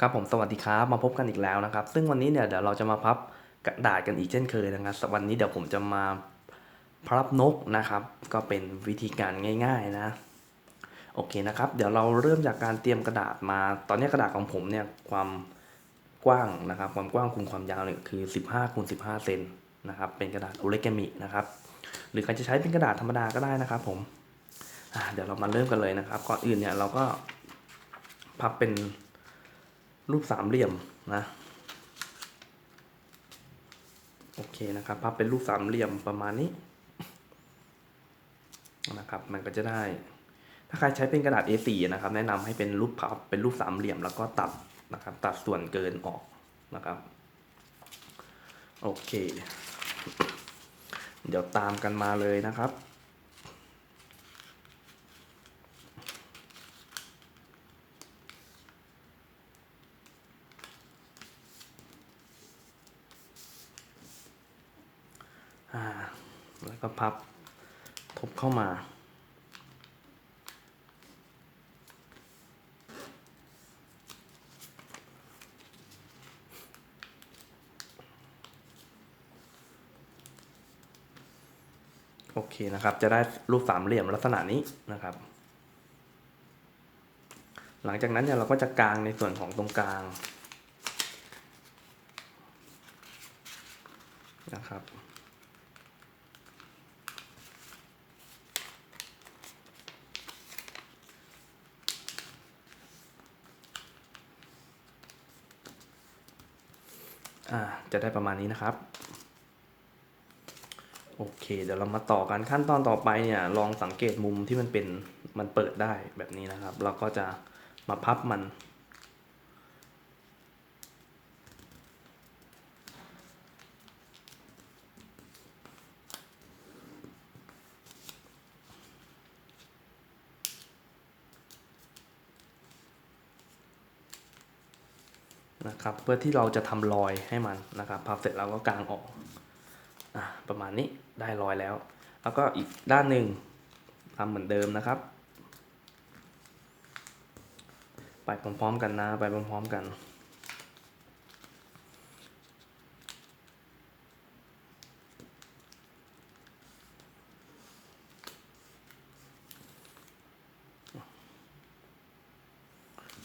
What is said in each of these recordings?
ครับผมสวัสดีครับมาพบกันอีกแล้วนะครับ ซึ่งวันนี้เนี่ยเดี๋ยวเราจะมาพับกระดาษกันอีกเช่นเคยนะครับวันนี้เดี๋ยวผมจะมาพับนกนะครับ ก็เป็นวิธีการง่าย ๆนะ โอเคนะครับ เดี๋ยวเราเริ่มจากการเตรียมกระดาษมา ตอนนี้กระดาษของผมเนี่ยความกว้างนะครับ ความกว้างคูณความยาวเนี่ยคือ 15คูณ15เซนนะครับ เป็นกระดาษโอเลกามินะครับ หรือใครจะใช้เป็นกระดาษธรรมดาก็ได้นะครับ ผมเดี๋ยวเรามาเริ่มกันเลยนะครับ ก่อนอื่นเนี่ยเราก็พับเป็น รูปสามเหลี่ยมนะ โอเคนะครับพับเป็นรูปสามเหลี่ยมประมาณนี้นะครับ มันก็จะได้ ถ้าใครใช้เป็นกระดาษ A4 นะครับ แนะนำให้เป็นรูปพับเป็นรูปสามเหลี่ยมแล้วก็ตัดนะครับ ตัดส่วนเกินออกนะครับ โอเค เดี๋ยวตามกันมาเลยนะครับ อ่า แล้วก็พับทบเข้ามาโอเคนะครับ จะได้รูปสามเหลี่ยมลักษณะนี้นะครับ หลังจากนั้นเนี่ยเราก็จะกางในส่วนของตรงกลางนะครับ อ่าจะได้ประมาณนี้นะครับ โอเค เดี๋ยวเรามาต่อกันขั้นตอนต่อไปเนี่ย ลองสังเกตมุมที่มันเป็นมันเปิดได้แบบนี้นะครับ เราก็จะมาพับมัน นะครับ เพื่อที่เราจะทำรอยให้มันนะครับพับเสร็จแล้วก็กางออกอะประมาณนี้ได้รอยแล้ว แล้วก็อีกด้านหนึ่งทำเหมือนเดิมนะครับ ไปพร้อมๆกันนะไปพร้อมๆกัน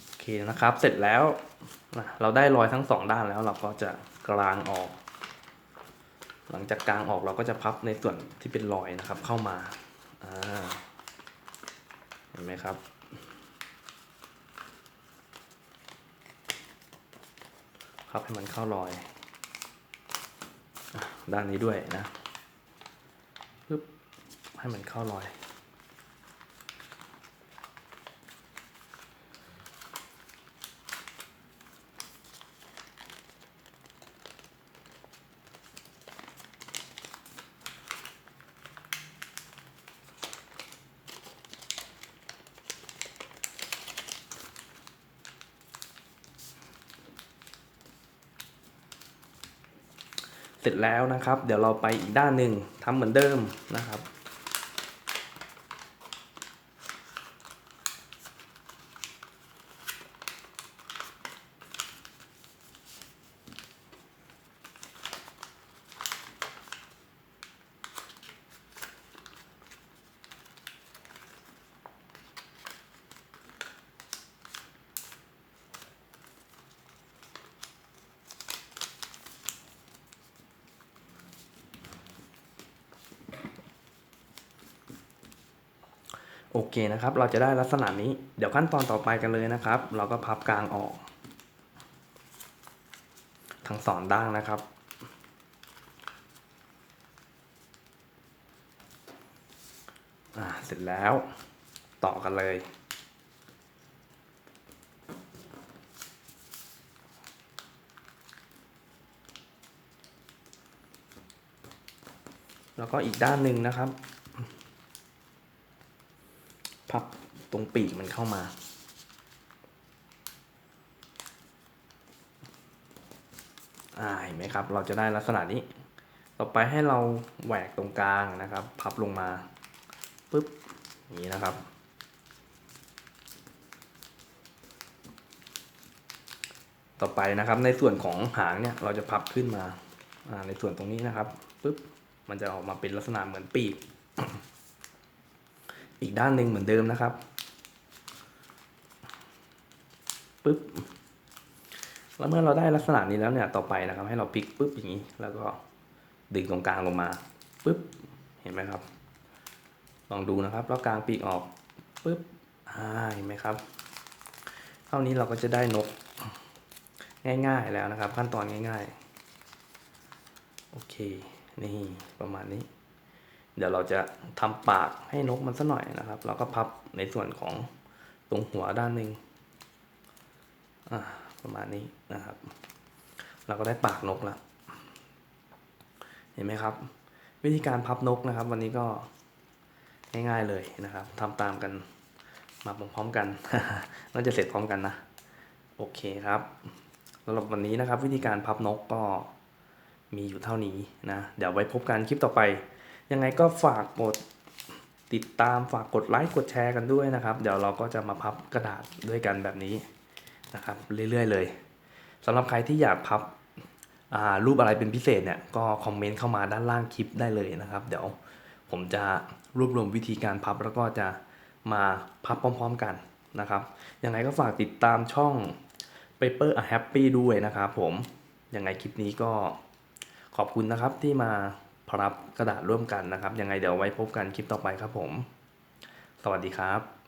โอเคนะครับ เสร็จแล้ว นะเราได้รอยทั้งสองด้านแล้วเราก็จะกลางออก หลังจากกลางออกเราก็จะพับในส่วนที่เป็นรอยนะครับเข้ามาเห็นไหมครับ พับให้มันเข้ารอยอด้านนี้ด้วยนะปึ๊บให้มันเข้ารอย เสร็จแล้วนะครับ เดี๋ยวเราไปอีกด้านหนึ่งทำเหมือนเดิมนะครับ เคนะครับ เราจะได้ลักษณะนี้ เดี๋ยวขั้นตอนต่อไปกันเลยนะครับ เราก็พับกลางออก ทั้งสองด้านนะครับ เสร็จแล้ว ต่อกันเลยแล้วก็อีกด้านหนึ่งนะครับ พับตรงปีกมันเข้ามาอ่าเห็นไหมครับ เราจะได้ลักษณะนี้ ต่อไปให้เราแหวกตรงกลางนะครับ พับลงมาปึ๊บอย่างนี้นะครับ ต่อไปนะครับในส่วนของหางเนี่ยเราจะพับขึ้นมาอ่าในส่วนตรงนี้นะครับปุ๊บมันจะออกมาเป็นลักษณะเหมือนปีก อีกด้านหนึ่งเหมือนเดิมนะครับปุ๊บแล้วเมื่อเราได้ลักษณะนี้แล้วเนี่ยต่อไปนะครับ ให้เราพลิกปุ๊บอย่างนี้ แล้วก็ดึงตรงกลางลงมาปุ๊บเห็นไหมครับ ลองดูนะครับแล้วกลางปีกออกปุ๊บอ่าเห็นไหมครับ เท่านี้เราก็จะได้นกง่ายๆแล้วนะครับ ขั้นตอนง่าย ๆ โอเค นี่ประมาณนี้ เดี๋ยวเราจะทำปากให้นกมันสักหน่อยนะครับ เราก็พับในส่วนของตรงหัวด้านหนึ่งอ่าประมาณนี้นะครับ เราก็ได้ปากนกแล้ว เห็นไหมครับ วิธีการพับนกนะครับ วันนี้ก็ง่ายๆเลยนะครับทำตามกันมาพร้อมๆกัน น่าจะเสร็จพร้อมกันนะ โอเคครับสำหรับวันนี้นะครับ วิธีการพับนกก็มีอยู่เท่านี้นะ เดี๋ยวไว้พบกันคลิปต่อไป ยังไงก็ฝากกดติดตามฝากกดไลค์กดแชร์กันด้วยนะครับ เดี๋ยวเราก็จะมาพับกระดาษด้วยกันแบบนี้นะครับ เรื่อยๆเลยสำหรับใครที่อยากพับรูปอะไรเป็นพิเศษเนี่ยก็คอมเมนต์เข้ามาด้านล่างคลิปได้เลยนะครับ เดี๋ยวผมจะรวบรวมวิธีการพับแล้วก็จะมาพับพร้อมๆกันนะครับยังไงก็ฝากติดตามช่อง Paper a Happy ด้วยนะครับผมยังไงคลิปนี้ก็ขอบคุณนะครับที่มา พับกระดาษร่วมกันนะครับ ยังไงเดี๋ยวไว้พบกันคลิปต่อไปครับผม สวัสดีครับ